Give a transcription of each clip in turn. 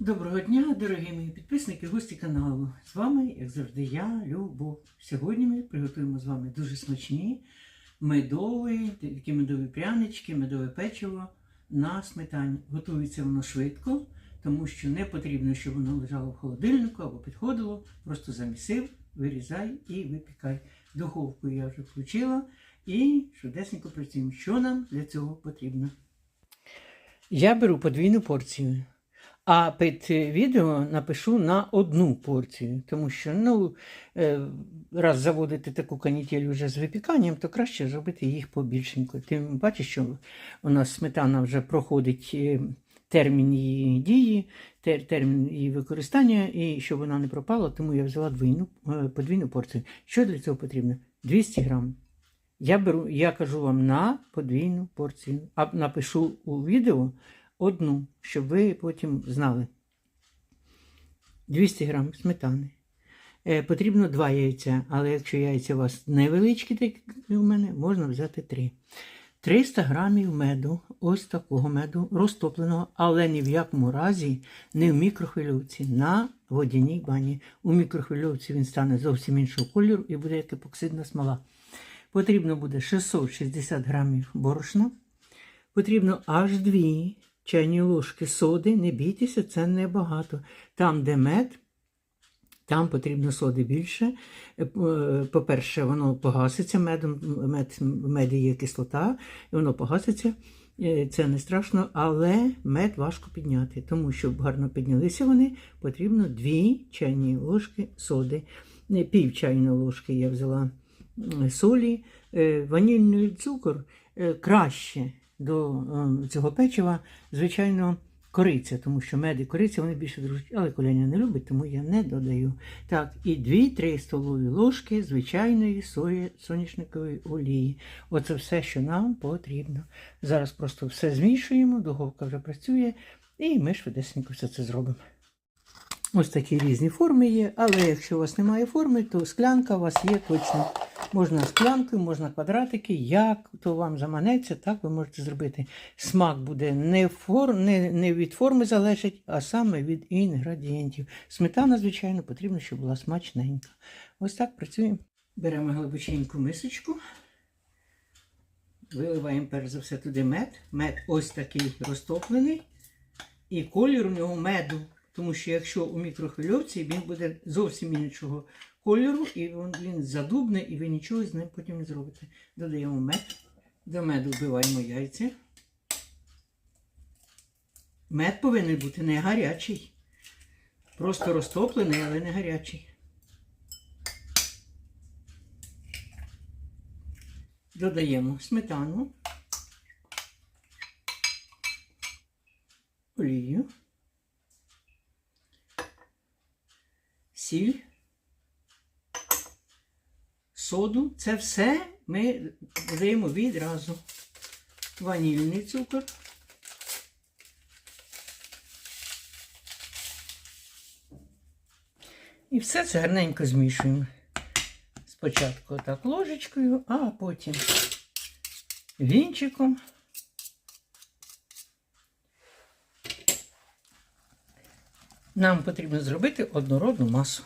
Доброго дня, дорогі мої підписники, гості каналу. З вами, як завжди, я, Любов. Сьогодні ми приготуємо з вами дуже смачні медові, такі медові прянички, медове печиво на сметані. Готується воно швидко, тому що не потрібно, щоб воно лежало в холодильнику або підходило. Просто замісив, вирізай і випікай. Духовку я вже включила і швидесенько працюємо. Що нам для цього потрібно? Я беру подвійну порцію. А під е, відео напишу на одну порцію, тому що ну, е, раз заводити таку канітель вже з випіканням, то краще зробити їх побільшенько. Ти бачиш, що у нас сметана вже проходить е, термін її дії, тер- термін її використання, і щоб вона не пропала, тому я взяла двійну, подвійну порцію. Що для цього потрібно? 200 грам. Я беру, я кажу вам на подвійну порцію, а напишу у відео одну, щоб ви потім знали. 200 грам сметани. Е, потрібно 2 яйця, але якщо яйця у вас невеличкі, так як у мене, можна взяти 3. 300 грамів меду, ось такого меду, розтопленого, але ні в якому разі не в мікрохвильовці, на водяній бані. У мікрохвильовці він стане зовсім іншого кольору і буде як епоксидна смола. Потрібно буде 660 грамів борошна. Потрібно аж 2 чайні ложки соди. Не бійтеся, це небагато. Там, де мед, там потрібно соди більше. Е, По-перше, воно погаситься медом, мед, в меді є кислота, і воно погаситься. Е, Це не страшно, але мед важко підняти, тому щоб гарно піднялися вони, потрібно 2 чайні ложки соди. Пів чайної ложки я взяла солі, Е, ванільний цукор е, краще до е, цього печива, звичайно, кориця, тому що мед і кориця вони більше дружать, але коляня не любить, тому я не додаю. Так, і 2-3 столові ложки звичайної сої, соняшникової олії. Оце все, що нам потрібно. Зараз просто все змішуємо, духовка вже працює, і ми швидесенько все це зробимо. Ось такі різні форми є, але якщо у вас немає форми, то склянка у вас є точно. Можна склянкою, можна квадратики, як то вам заманеться, так ви можете зробити. Смак буде не, фор... не, не від форми залежить, а саме від інгредієнтів. Сметана, звичайно, потрібно, щоб була смачненька. Ось так працюємо. Беремо глибоченьку мисочку. Виливаємо перш за все туди мед. Мед ось такий розтоплений. І колір у нього меду. Тому що якщо у мікрохвильовці він буде зовсім іншого кольору, і він, задубне, і ви нічого з ним потім не зробите. Додаємо мед. До меду вбиваємо яйця. Мед повинен бути не гарячий. Просто розтоплений, але не гарячий. Додаємо сметану, олію. сіль, соду. Це все ми додаємо відразу. Ванільний цукор. І все це гарненько змішуємо. Спочатку так ложечкою, а потім вінчиком. Нам потрібно зробити однородну масу.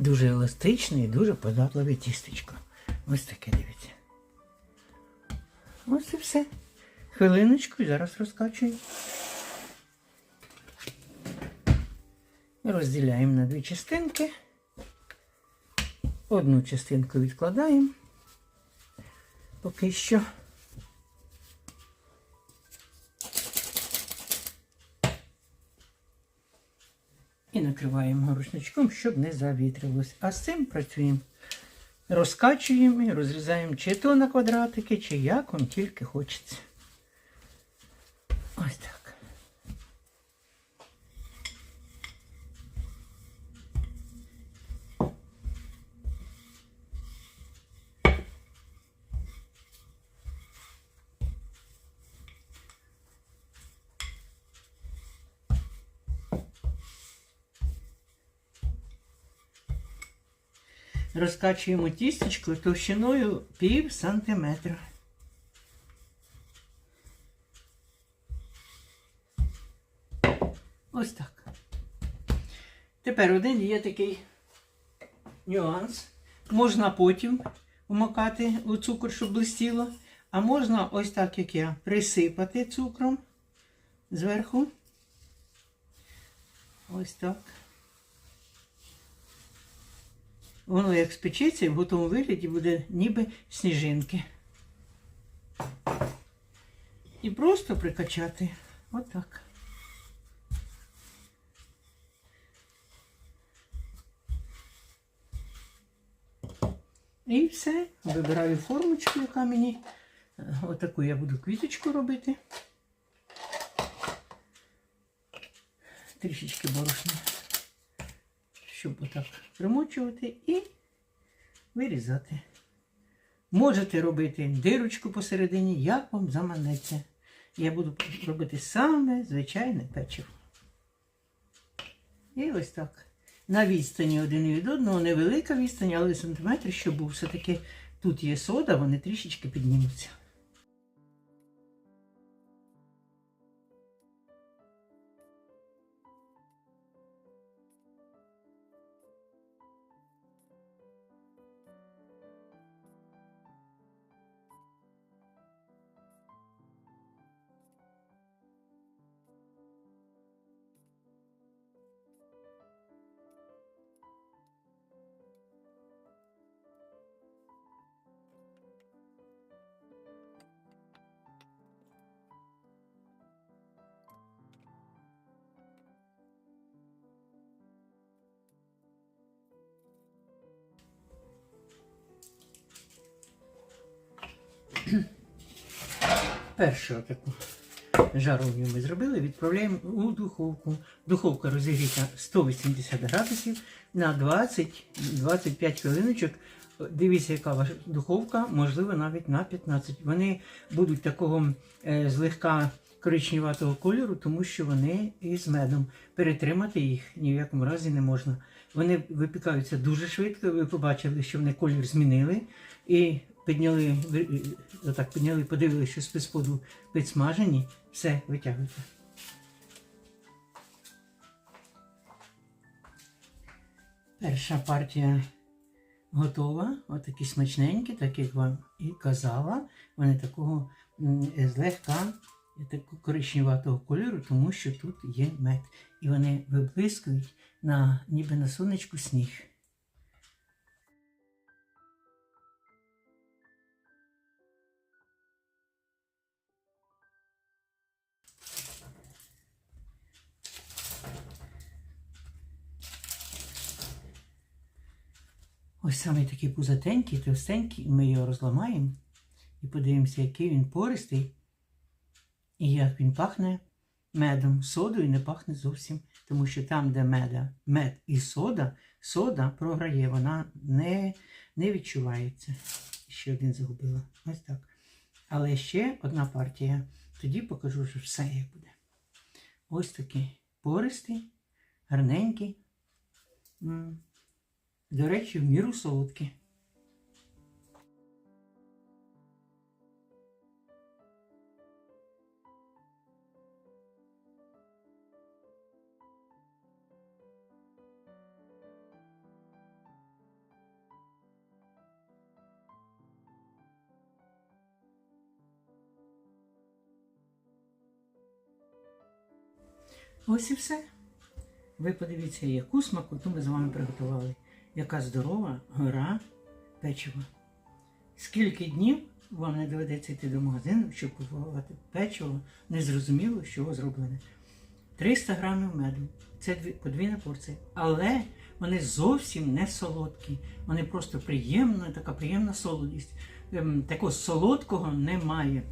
Дуже еластичне і дуже податливе тістечко. Ось таке дивіться. Ось і все. Хвилиночку і зараз розкачуємо. Розділяємо на дві частинки. Одну частинку відкладаємо поки що. І накриваємо рушничком, щоб не завітрилось. А з цим працюємо. Розкачуємо і розрізаємо чи то на квадратики, чи як вам тільки хочеться. Ось так. Розкачуємо тістечко товщиною пів сантиметра. Ось так. Тепер один є такий нюанс. Можна потім вмокати у цукор, щоб блистіло. А можна ось так, як я, присипати цукром зверху. Ось так. Воно як спечеться і в готовому вигляді буде ніби сніжинки. І просто прикачати. Отак. І все. Вибираю формочку, яка мені. е, Отаку я буду квіточку робити. Трішечки борошна щоб отак примочувати і вирізати. Можете робити дирочку посередині, як вам заманеться. Я буду робити саме звичайне печиво. І ось так. На відстані один від одного, невелика відстань, але сантиметр, щоб був все-таки тут є сода, вони трішечки піднімуться. Першу таку жаровню ми зробили, відправляємо у духовку. Духовка розігріта 180 градусів на 20-25 хвилиночок. Дивіться, яка ваша духовка, можливо, навіть на 15. Вони будуть такого е, злегка коричневатого кольору, тому що вони із медом. Перетримати їх ні в якому разі не можна. Вони випікаються дуже швидко. Ви побачили, що вони колір змінили. І підняли, отак підняли, подивилися, що з споду підсмажені. Все, витягуйте. Перша партія готова. Отакі смачненькі, так як вам і казала. Вони такого злегка такого коричневатого кольору, тому що тут є мед. І вони виблискують на, ніби на сонечку сніг. Ось саме такий пузатенький, товстенький, ми його розламаємо і подивимося, який він пористий і як він пахне медом. Содою не пахне зовсім, тому що там, де меда, мед і сода, сода програє, вона не, не відчувається. Ще один загубила. Ось так. Але ще одна партія. Тоді покажу, що все як буде. Ось такий пористий, гарненький. До речі, в міру солодкі. Ось і все. Ви подивіться, яку смакоту ми з вами приготували. Яка здорова гора печива. Скільки днів вам не доведеться йти до магазину, щоб купувати печиво, незрозуміло, з чого зроблене. 300 грамів меду. Це подвійна порція. Але вони зовсім не солодкі. Вони просто приємна, така приємна солодість. Ем, такого солодкого немає.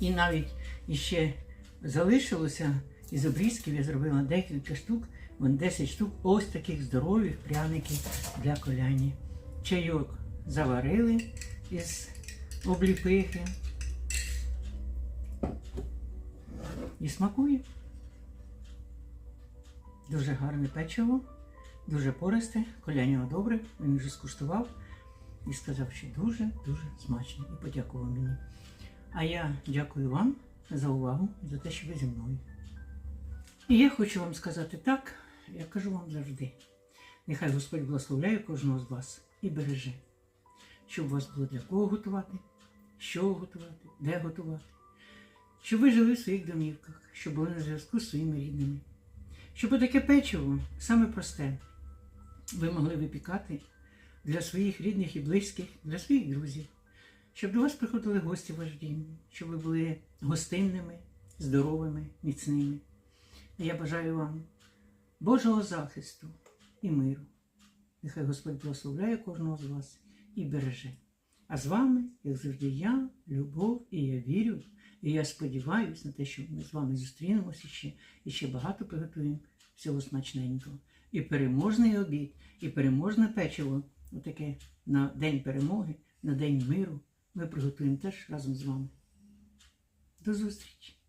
І навіть іще залишилося із обрізків, я зробила декілька штук, вон 10 штук ось таких здорових пряників для коляні. Чайок заварили із обліпихи. І смакує. Дуже гарне печиво, дуже пористе, коляня добре, він вже скуштував і сказав, що дуже-дуже смачно і подякував мені. А я дякую вам за увагу, за те, що ви зі мною. І я хочу вам сказати так, я кажу вам завжди. Нехай Господь благословляє кожного з вас і береже, щоб у вас було для кого готувати, що готувати, де готувати, щоб ви жили в своїх домівках, щоб були на зв'язку з своїми рідними. Щоб таке печиво, саме просте, ви могли випікати для своїх рідних і близьких, для своїх друзів, щоб до вас приходили гості в щоб ви були гостинними, здоровими, міцними. Я бажаю вам Божого захисту і миру. Нехай Господь благословляє кожного з вас і береже. А з вами, як завжди, я, любов, і я вірю, і я сподіваюся на те, що ми з вами зустрінемося ще і ще багато приготуємо всього смачненького. І переможний обід, і переможне печиво, отаке на День перемоги, на День миру, ми приготуємо теж разом з вами. До зустрічі!